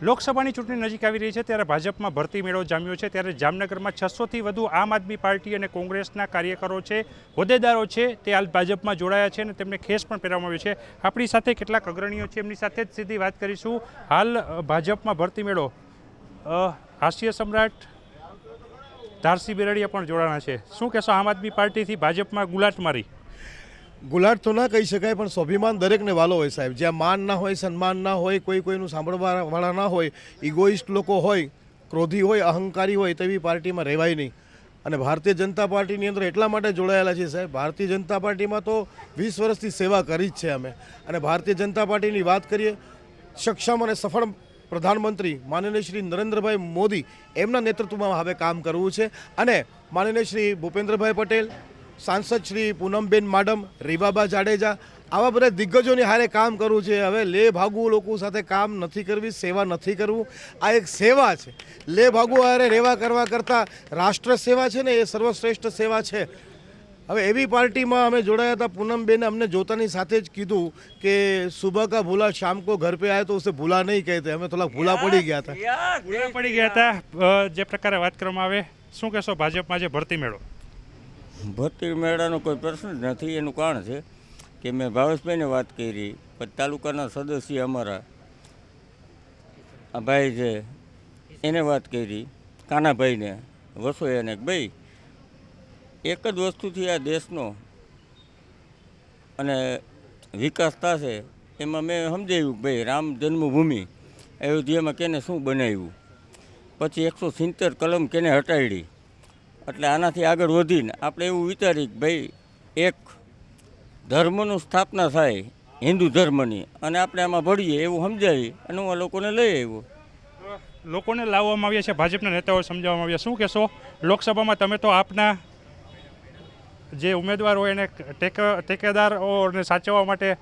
લોકસભાની ચૂંટણી નજીક આવી રહી છે, ત્યારે ભાજપમાં ભરતી મેળો જામ્યો છે, ત્યારે જામનગરમાં છસોથી વધુ આમ આદમી પાર્ટી અને કોંગ્રેસના કાર્યકરો છે, હોદ્દેદારો છે, તે હાલ ભાજપમાં જોડાયા છે અને તેમને ખેસ પણ પહેરવામાં આવ્યો છે. આપણી સાથે કેટલાક અગ્રણીઓ છે, એમની સાથે જ સીધી વાત કરીશું. હાલ ભાજપમાં ભરતી મેળો હાસ્ય સમ્રાટ ધારસી બેરડિયા પણ જોડાણા છે. શું કહેશો, આમ આદમી પાર્ટીથી ભાજપમાં ગુલાટ મારી? ગુલાટ તો ના કહી શકાય, પણ સ્વાભિમાન દરેકને વાલો હોય સાહેબ. જ્યાં માન ના હોય, સન્માન ના હોય, કોઈ કોઈનું સાંભળવા વાળા ના હોય ઇગોઇસ્ટ લોકો હોય, ક્રોધી હોય, અહંકારી હોય, તેવી પાર્ટીમાં રહેવાય નહીં. અને ભારતીય જનતા પાર્ટીની અંદર એટલા માટે જોડાયેલા છે સાહેબ. ભારતીય જનતા પાર્ટીમાં તો વીસ વર્ષથી સેવા કરી જ છે અમે. અને ભારતીય જનતા પાર્ટીની વાત કરીએ, સક્ષમ અને સફળ પ્રધાનમંત્રી માનનીય શ્રી નરેન્દ્રભાઈ મોદી એમના નેતૃત્વમાં હવે કામ કરવું છે. અને માનનીય શ્રી ભૂપેન્દ્રભાઈ પટેલ સાંસદ શ્રી પૂનમબેન માડમ રીબાબા જાડેજા આવા બધા દિગ્ગજોની હારે કામ કરવું છે. હવે લે ભાગવું લોકો સાથે કામ નથી કરવી સેવા નથી કરવું. આ એક સેવા છે. લે ભાગવું હારે રેવા કરવા કરતાં રાષ્ટ્ર સેવા છે ને એ સર્વશ્રેષ્ઠ સેવા છે. હવે એવી પાર્ટીમાં અમે જોડાયા હતા. પૂનમબેને અમને જોતાની સાથે જ કીધું કે સુબહ કા ભૂલા શામ કો ઘર પે આય તો ઉસે ભૂલા નહીં કહેતે. અમે થોડા ભૂલા પડી ગયા હતા. ભૂલા પડી ગયા હતા. જે પ્રકારે વાત કરવામાં આવે શું કહેશો ભાજપમાં જે ભરતી મેળો? ભરતી મેળાનો કોઈ પ્રશ્ન જ નથી, એનું કારણ છે કે મેં ભાવેશભાઈને વાત કરી, પછી તાલુકાના સદસ્ય અમારા, આ ભાઈ છે, એને વાત કરી, કાનાભાઈને, વસોયાને ભાઈ, એક જ વસ્તુથી આ દેશનો અને વિકાસ થશે, એમાં મેં સમજાવ્યું કે ભાઈ રામ જન્મભૂમિ, અયોધ્યામાં કેને શું બનાવ્યું? પછી એકસો સિત્તેર કલમ કેને હટાડી એટલે આનાથી આગળ વધીને આપણે એવું વિચારીએ કે ભાઈ એક ધર્મનું સ્થાપના થાય હિન્દુ ધર્મની અને આપણે આમાં ભળીએ એવું સમજાવી અને હું આ લોકોને લઈ આવ્યો. લોકોને લાવવામાં આવ્યા છે ભાજપના નેતાઓ સમજાવવામાં આવ્યા. શું કહેશો? લોકસભામાં તમે તો આપના જે ઉમેદવાર હોય એને ટેક ટેકેદારોને સાચવવા માટે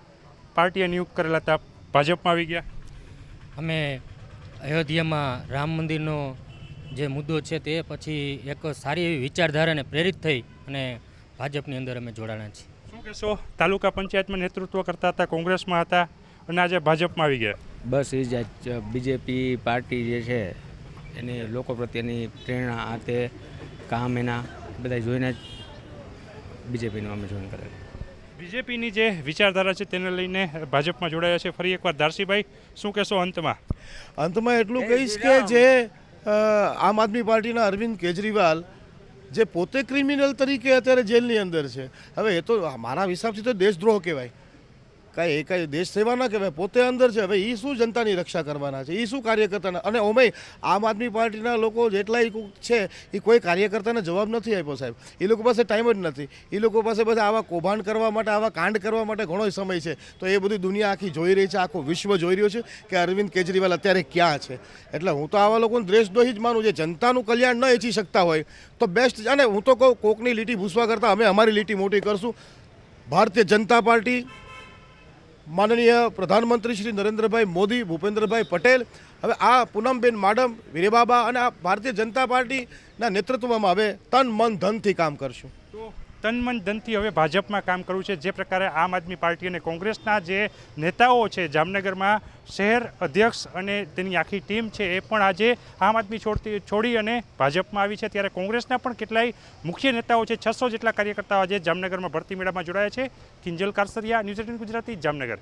પાર્ટીએ નિયુક્ત કરેલા હતા. ભાજપમાં આવી ગયા. અમે અયોધ્યામાં રામ મંદિરનો જે મુદ્દો છે તે પછી એક સારી એવી વિચારધારાને પ્રેરિત થઈ અને ભાજપની અંદર અમે જોડાણા છીએ. શું કહેશો? તાલુકા પંચાયતમાં નેતૃત્વ કરતા હતા કોંગ્રેસમાં હતા અને આજે ભાજપમાં આવી ગયા. બસ એ જ બીજેપી પાર્ટી જે છે એની લોકો પ્રત્યેની પ્રેરણા આ તે કામ એના બધા જોઈને જ બીજેપીનું અમે જોઈન કરેલું. બીજેપીની જે વિચારધારા છે તેને લઈને ભાજપમાં જોડાયા છે. ફરી એકવાર દારસીભાઈ શું કહેશો અંતમાં? અંતમાં એટલું કહીશ કે જે આમ આદમી પાર્ટીના અરવિંદ કેજરીવાલ, જે પોતે ક્રિમિનલ તરીકે અત્યારે જેલની અંદર છે. હવે એ તો મારા હિસાબથી તો દેશદ્રોહ કહેવાય. કાંઈ એ કાંઈ દેશ સેવાના કે કહેવાય, પોતે અંદર છે. હવે એ શું જનતાની રક્ષા કરવાના છે? એ શું કાર્યકર્તાના અને ઓમેય આમ આદમી પાર્ટીના લોકો જેટલાય છે એ કોઈ કાર્યકર્તાને જવાબ નથી આપ્યો સાહેબ. એ લોકો પાસે ટાઈમ જ નથી. એ લોકો પાસે બધા આવા કૌભાંડ કરવા માટે, આવા કાંડ કરવા માટે ઘણો સમય છે. તો એ બધી દુનિયા આખી જોઈ રહી છે, આખું વિશ્વ જોઈ રહ્યું છે કે અરવિંદ કેજરીવાલ અત્યારે ક્યાં છે. એટલે હું તો આવા લોકોને દ્વેષદ્રોહી જ માનું જે જનતાનું કલ્યાણ ન ઈચ્છી શકતા હોય, તો બેસ્ટ અને હું તો કહું કોકની લીટી ભૂસવા કરતાં અમે અમારી લીટી મોટી કરશું. ભારતીય જનતા પાર્ટી માનનીય પ્રધાનમંત્રી શ્રી નરેન્દ્રભાઈ મોદી, ભૂપેન્દ્રભાઈ પટેલ, હવે આ પૂનમબેન માડમ વીરેબાબા અને આ ભારતીય જનતા પાર્ટીના નેતૃત્વમાં હવે તન, મન, ધનથી કામ કરશું. તો તન મન ધનથી હવે ભાજપમાં કામ કરવું છે. જે પ્રકારે આમ આદમી પાર્ટી અને કોંગ્રેસના જે નેતાઓ છે, જામનગરમાં શહેર અધ્યક્ષ અને તેની આખી ટીમ છે, એ પણ આજે આમ આદમી છોડતી, છોડી અને ભાજપમાં આવી છે. ત્યારે કોંગ્રેસના પણ કેટલાય મુખ્ય નેતાઓ છે, છસો જેટલા કાર્યકર્તાઓ આજે જામનગરમાં ભરતી મેળામાં જોડાયા છે. Kinjal Karsariya, news eighteen Gujarati, Jamnagar.